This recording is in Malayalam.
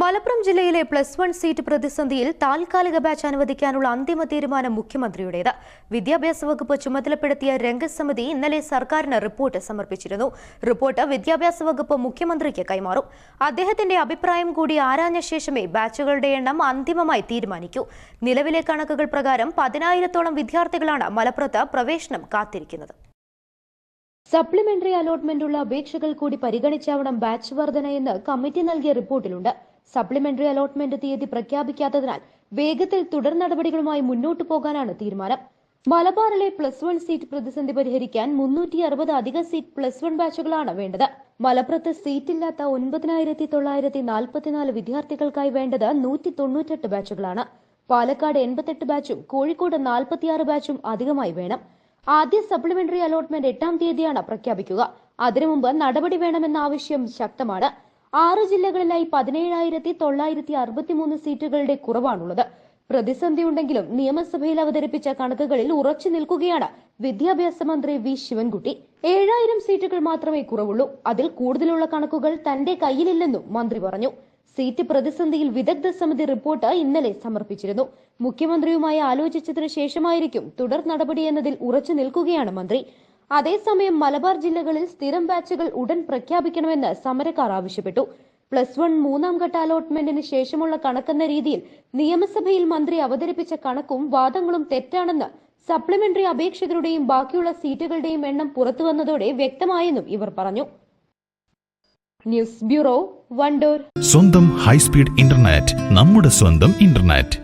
Malappuram ജില്ലയിലെ പ്ലസ് വൺ സീറ്റ് പ്രതിസന്ധിയിൽ താൽക്കാലിക ബാച്ച് അനുവദിക്കാനുള്ള അന്തിമ തീരുമാനം മുഖ്യമന്ത്രിയുടേത്. വിദ്യാഭ്യാസ വകുപ്പ് ചുമതലപ്പെടുത്തിയ രംഗസമിതി ഇന്നലെ സർക്കാരിന് റിപ്പോർട്ട് സമർപ്പിച്ചിരുന്നു. റിപ്പോർട്ട് വിദ്യാഭ്യാസ വകുപ്പ് മുഖ്യമന്ത്രിക്ക് കൈമാറും. അദ്ദേഹത്തിന്റെ അഭിപ്രായം കൂടി ആരാഞ്ഞ ശേഷമേ ബാച്ചുകളുടെ എണ്ണം അന്തിമമായി തീരുമാനിക്കൂ. നിലവിലെ കണക്കുകൾ പ്രകാരം പതിനായിരത്തോളം വിദ്യാർത്ഥികളാണ് മലപ്പുറത്ത് പ്രവേശനം കാത്തിരിക്കുന്നത്. സപ്ലിമെന്ററി അലോട്ട്മെന്റുള്ള അപേക്ഷകൾ കൂടി പരിഗണിച്ചാവണം ബാച്ച് വർധന എന്ന് കമ്മിറ്റി നൽകിയ റിപ്പോർട്ടിലുണ്ട്. സപ്ലിമെന്ററി അലോട്ട്മെന്റ് തീയതി പ്രഖ്യാപിക്കാത്തതിനാൽ വേഗത്തിൽ തുടർ നടപടികളുമായി മുന്നോട്ടു പോകാനാണ് തീരുമാനം. മലബാറിലെ പ്ലസ് വൺ സീറ്റ് പ്രതിസന്ധി പരിഹരിക്കാൻ മുന്നൂറ്റി അറുപത് അധിക സീറ്റ് പ്ലസ് വൺ ബാച്ചുകളാണ് വേണ്ടത്. മലപ്പുറത്ത് സീറ്റില്ലാത്ത ഒൻപതിനായിരത്തി തൊള്ളായിരത്തി നാൽപ്പത്തിനാല് വിദ്യാർത്ഥികൾക്കായി വേണ്ടത് നൂറ്റി തൊണ്ണൂറ്റെട്ട് ബാച്ചുകളാണ് പാലക്കാട് എൺപത്തെട്ട് ബാച്ചും കോഴിക്കോട് നാൽപ്പത്തിയാറ് ബാച്ചും അധികമായി വേണം. ആദ്യ സപ്ലിമെന്ററി അലോട്ട്മെന്റ് എട്ടാം തീയതിയാണ് പ്രഖ്യാപിക്കുക. അതിനു മുമ്പ് നടപടി വേണമെന്ന ആവശ്യം ശക്തമാണ്. ആറ് ജില്ലകളിലായി പതിനേഴായിരത്തി തൊള്ളായിരത്തി അറുപത്തിമൂന്ന് സീറ്റുകളുടെ കുറവാണുള്ളത്. പ്രതിസന്ധി ഉണ്ടെങ്കിലും നിയമസഭയിൽ അവതരിപ്പിച്ച കണക്കുകളിൽ ഉറച്ചു നിൽക്കുകയാണ് വിദ്യാഭ്യാസ മന്ത്രി വി. ശിവൻകുട്ടി. ഏഴായിരം സീറ്റുകൾ മാത്രമേ കുറവുള്ളൂ. അതിൽ കൂടുതലുള്ള കണക്കുകൾ തന്റെ കയ്യിലില്ലെന്നും മന്ത്രി പറഞ്ഞു. സീറ്റ് പ്രതിസന്ധിയിൽ വിദഗ്ധ സമിതി റിപ്പോർട്ട് ഇന്നലെ സമർപ്പിച്ചിരുന്നു. മുഖ്യമന്ത്രിയുമായി ആലോചിച്ചതിനു ശേഷമായിരിക്കും തുടർ നടപടി എന്നതിൽ ഉറച്ചു നിൽക്കുകയാണ് മന്ത്രി. അതേസമയം മലബാർ ജില്ലകളിൽ സ്ഥിരം ബാച്ചുകൾ ഉടൻ പ്രഖ്യാപിക്കണമെന്ന് സമരക്കാർ ആവശ്യപ്പെട്ടു. പ്ലസ് വൺ മൂന്നാം ഘട്ട അലോട്ട്മെന്റിന് ശേഷമുള്ള കണക്കെന്ന രീതിയിൽ നിയമസഭയിൽ മന്ത്രി അവതരിപ്പിച്ച കണക്കും വാദങ്ങളും തെറ്റാണെന്ന് സപ്ലിമെന്ററി അപേക്ഷകരുടെയും ബാക്കിയുള്ള സീറ്റുകളുടെയും എണ്ണം പുറത്തുവന്നതോടെ വ്യക്തമായെന്നും ഇവർ പറഞ്ഞു. News bureau Wandoor. സ്വന്തം ഹൈസ്പീഡ് ഇന്റർനെറ്റ് നമ്മുടെ സ്വന്തം ഇന്റർനെറ്റ്.